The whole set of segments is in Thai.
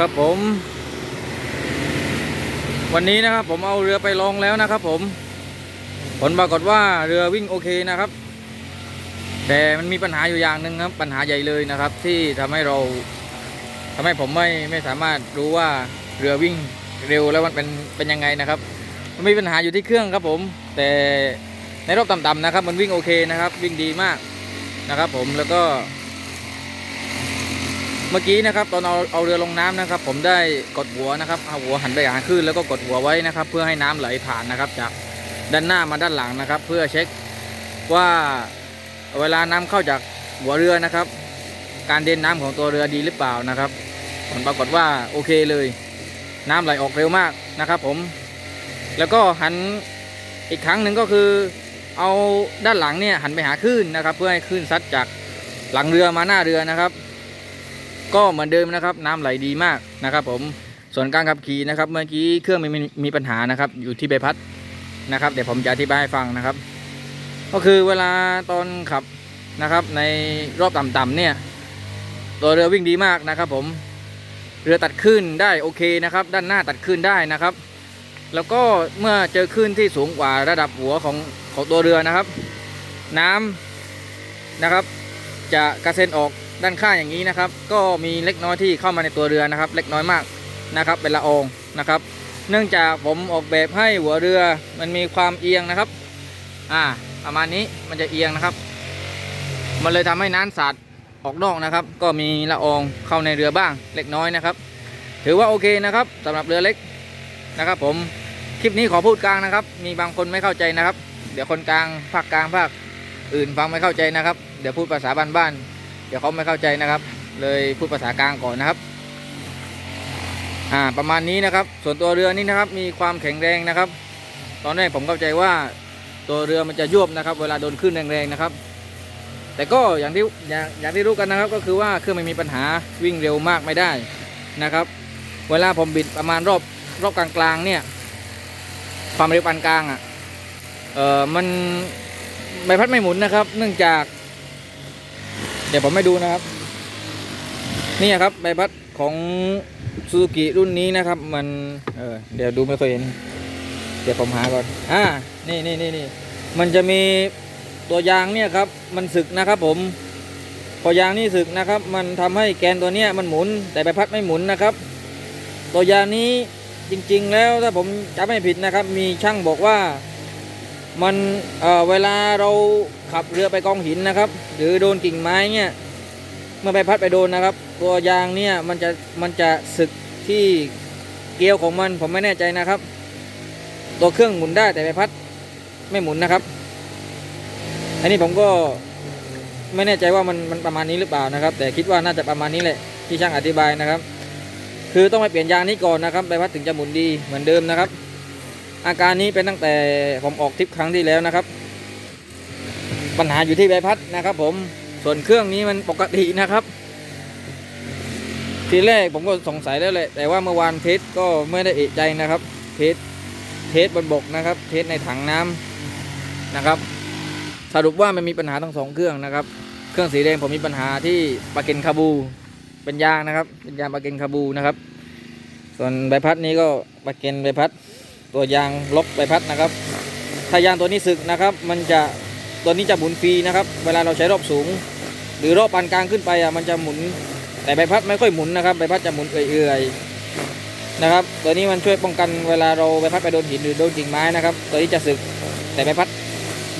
ครับผม วันนี้นะครับผมเอาเรือไปลองแล้วนะครับ ผม ผลปรากฏว่าเรือวิ่งโอเคนะครับ แต่มันมีปัญหาอยู่อย่างหนึ่งครับ ปัญหาใหญ่เลยนะครับ ที่ทำให้เราทำให้ผมไม่ไม่สามารถรู้ว่าเรือวิ่งเร็วแล้วมันเป็นเป็นยังไงนะครับ มันมีปัญหาอยู่ที่เครื่องครับผม แต่ในรอบต่ำๆนะครับ มันวิ่งโอเคนะครับ วิ่งดีมากนะครับ ผมแล้วก็ มื่อกี้นะครับตอนเอาเอาเรือลงน้ำนะครับ ผมได้กดหัวนะครับเอาหัวหันไปหาคลื่นแล้วก็กดหัวไว้นะครับ เพื่อให้น้ำไหลผ่านนะครับ จากด้านหน้ามาด้านหลังนะครับ เพื่อเช็คว่าเวลาน้ำเข้าจากหัวเรือนะครับ การเดินน้ำของตัวเรือดีหรือเปล่านะครับ ผลปรากฏว่าโอเคเลย น้ำไหลออกเร็วมากนะครับ ผม แล้วก็หันอีกครั้งหนึ่งก็คือเอาด้านหลังเนี่ยหันไปหาคลื่นนะครับ เพื่อให้คลื่นซัดจากหลังเรือมาหน้าเรือนะครับ ก็เหมือนเดิมนะครับ น้ำไหลดีมากนะครับ ผมส่วนการขับขี่นะครับ เมื่อกี้เครื่องมีมีมีปัญหานะครับ อยู่ที่ใบพัดนะครับ เดี๋ยวผมจะอธิบายให้ฟังนะครับ ก็คือเวลาตอนขับนะครับ ในรอบต่ำๆเนี่ยตัวเรือวิ่งดีมากนะครับ ผมเรือตัดคลื่นได้โอเคนะครับ ด้านหน้าตัดคลื่นได้นะครับ แล้วก็เมื่อเจอคลื่นที่สูงกว่าระดับหัวของของตัวเรือนะครับ น้ำนะครับ จะกระเซ็นออก ด้านข้างอย่างนี้นะครับ ก็มีเล็กน้อยที่เข้ามาในตัวเรือนะครับ เล็กน้อยมากนะครับ เป็นละอองนะครับ เนื่องจากผมออกแบบให้หัวเรือมันมีความเอียงนะครับ อ่าประมาณนี้มันจะเอียงนะครับ มันเลยทำให้น้ำสาดออกนอกนะครับ ก็มีละอองเข้าในเรือบ้างเล็กน้อยนะครับ ถือว่าโอเคนะครับสำหรับเรือเล็กนะครับ ผมคลิปนี้ขอพูดกลางนะครับ มีบางคนไม่เข้าใจนะครับ เดี๋ยวคนกลางภาคกลางภาคอื่นฟังไม่เข้าใจนะครับ เดี๋ยวพูดภาษาบ้านๆ ดี๋ยวเขาไม่เข้าใจนะครับ เลยพูดภาษากลางก่อนนะครับ อ่าประมาณนี้นะครับ ส่วนตัวเรือนี่นะครับ มีความแข็งแรงนะครับ ตอนแรกผมเข้าใจว่าตัวเรือมันจะยวบนะครับ เวลาโดนคลื่นแรงๆนะครับ แต่ก็อย่างที่อย่างอย่างที่รู้กันนะครับ ก็คือว่าเครื่องไม่มีปัญหาวิ่งเร็วมากไม่ได้นะครับ เวลาผมบิดประมาณรอบรอบกลางๆเนี่ย ความเร็วปานกลางอะเออมันใบพัดไม่หมุนนะครับ เนื่องจาก ดี๋ยวผมไม่ดูนะครับ นี่ครับใบพัดของซูซูกิรุ่นนี้นะครับ มันเออเดี๋ยวดูไม่ค่อยเห็น เดี๋ยวผมหาก่อนอ่านี่นี่นี่นี่มันจะมีตัวยางเนี่ยครับ มันสึกนะครับ ผม พอยางนี่สึกนะครับ มันทำให้แกนตัวเนี้ยมันหมุน แต่ใบพัดไม่หมุนนะครับ ตัวยางนี้จริง ๆ แล้วถ้าผมจำไม่ผิดนะครับ มีช่างบอกว่า มันเเวลาเราขับเรือไปกองหินนะครับ หรือโดนกิ่งไม้เนี่ยเมื่อใบพัดไปโดนนะครับ ตัวยางเนี่ยมันจะมันจะสึกที่เกลียวของมันผมไม่แน่ใจนะครับ ตัวเครื่องหมุนได้แต่ใบพัดไม่หมุนนะครับ อันนี้ผมก็ไม่แน่ใจว่ามันมันประมาณนี้หรือเปล่านะครับ แต่คิดว่าน่าจะประมาณนี้แหละที่ช่างอธิบายนะครับ คือต้องไปเปลี่ยนยางนี้ก่อนนะครับใบพัดถึงจะหมุนดีเหมือนเดิมนะครับ อาการนี้เป็นตั้งแต่ผมออกทริปครั้งที่แล้วนะครับ ปัญหาอยู่ที่ใบพัดนะครับผมส่วนเครื่องนี้มันปกตินะครับ ทีแรกผมก็สงสัยแล้วแหละแต่ว่าเมื่อวานเทสก็ไม่ได้เอะใจนะครับ เทสเทสบนบกนะครับ เทสในถังน้ำนะครับ สรุปว่ามันมีปัญหาทั้งสองเครื่องนะครับ เครื่องสีแดงผมมีปัญหาที่ปาเกนคาบู เป็นยางนะครับ เป็นยางปาเกนคาบูนะครับ ส่วนใบพัดนี้ก็ปาเกนใบพัด ตัวยางลบใบพัดนะครับ ถ้ายางตัวนี้สึกนะครับ มันจะตัวนี้จะหมุนฟรีนะครับ เวลาเราใช้รอบสูง หรือรอบปานกลางขึ้นไปอะมันจะหมุน แต่ใบพัดไม่ค่อยหมุนนะครับใบพัดจะหมุนเอื่อยๆนะครับ ตัวนี้มันช่วยป้องกันเวลาเราใบพัดไปโดนหินหรือโดนกิ่งไม้นะครับ ตัวนี้จะสึกแต่ใบพัด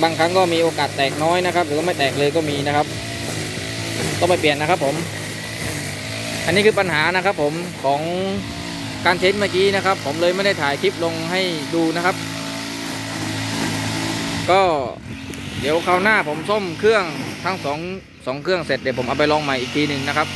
บางครั้งก็มีโอกาสแตกน้อยนะครับ หรือว่าไม่แตกเลยก็มีนะครับ ต้องไปเปลี่ยนนะครับผม อันนี้คือปัญหานะครับผมของ การเทสเมื่อกี้นะครับ ผมเลยไม่ได้ถ่ายคลิปลงให้ดูนะครับ ก็เดี๋ยวคราวหน้าผมซ่อมเครื่องทั้งสองสองเครื่องเสร็จเดี๋ยวผมเอาไปลองใหม่อีกทีหนึ่งนะครับ